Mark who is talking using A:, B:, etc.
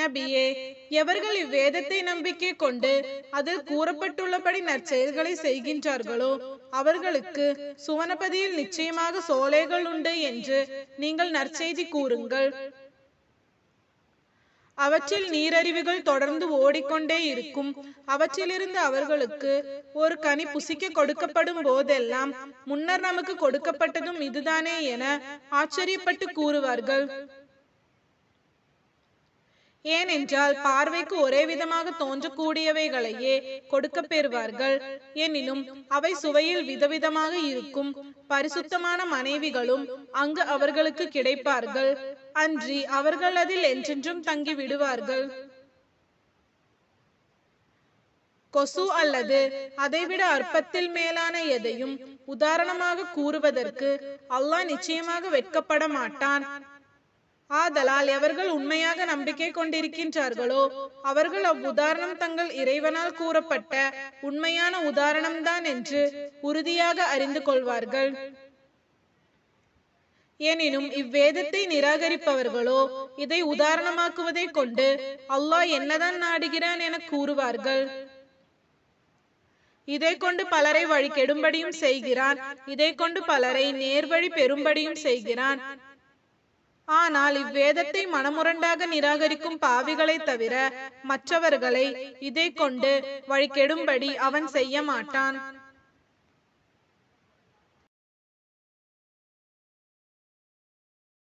A: நபியே எவர்கள் இவ்வேதத்தை நம்பிக்கை கொண்டு அதில் கூறப்பட்டுள்ளபடி நற்செயல்களை செய்கின்றார்களோ அவர்களுக்கு சுவனபதியில் நிச்சயமாக சோலைகள் உண்டு என்று நீங்கள் நற்செய்தி கூறுங்கள். அவற்றில் நீரறிவுகள் தொடர்ந்து ஓடிக்கொண்டே இருக்கும். அவற்றிலிருந்து அவர்களுக்கு ஒரு கனி புசிக்க கொடுக்கப்படும் போதெல்லாம் முன்னர் நமக்கு கொடுக்கப்பட்டதும் இதுதானே என ஆச்சரியப்பட்டு கூறுவார்கள். ஏனென்றால் பார்வைக்கு ஒரே விதமாக தோன்றக்கூடியவைகளையே கொடுக்க பெறுவார்கள். எனினும் அவை சுவையில் விதவிதமாக இருக்கும். பரிசுத்தமான மனைவிகளும் அங்கு அவர்களுக்கு கிடைப்பார்கள். அன்றி அவர்கள் அதில் என்றென்றும் தங்கி விடுவார்கள் கொசு அல்லது அதைவிட அற்பத்தில் மேலான எதையும் உதாரணமாக கூறுவதற்கு அல்லாஹ் நிச்சயமாக வெட்கப்பட மாட்டான் ஆதலால் எவர்கள் உண்மையாக நம்பிக்கை கொண்டிருக்கின்றார்களோ? அவர்கள் அவ்வுதாரணம் தங்கள் இறைவனால் கூறப்பட்ட உண்மையான உதாரணம்தான் என்று உறுதியாக அறிந்து கொள்வார்கள். எனினும் இவ்வேதத்தை நிராகரிப்பவர்களோ இதை உதாரணமாக்குவதை கொண்டு அல்லாஹ் என்னதான் நாடுகிறான் என கூறுவார்கள். இதை கொண்டு பலரை வழி கெடும்படியும் செய்கிறான். இதை கொண்டு பலரை நேர்வழி பெறும்படியும் செய்கிறான். ஆனால் இவ்வேதத்தை மனமுரண்டாக நிராகரிக்கும் பாவிகளை தவிர மற்றவர்களை இதை கொண்டு வழிகெடும்படி அவன் செய்ய மாட்டான்.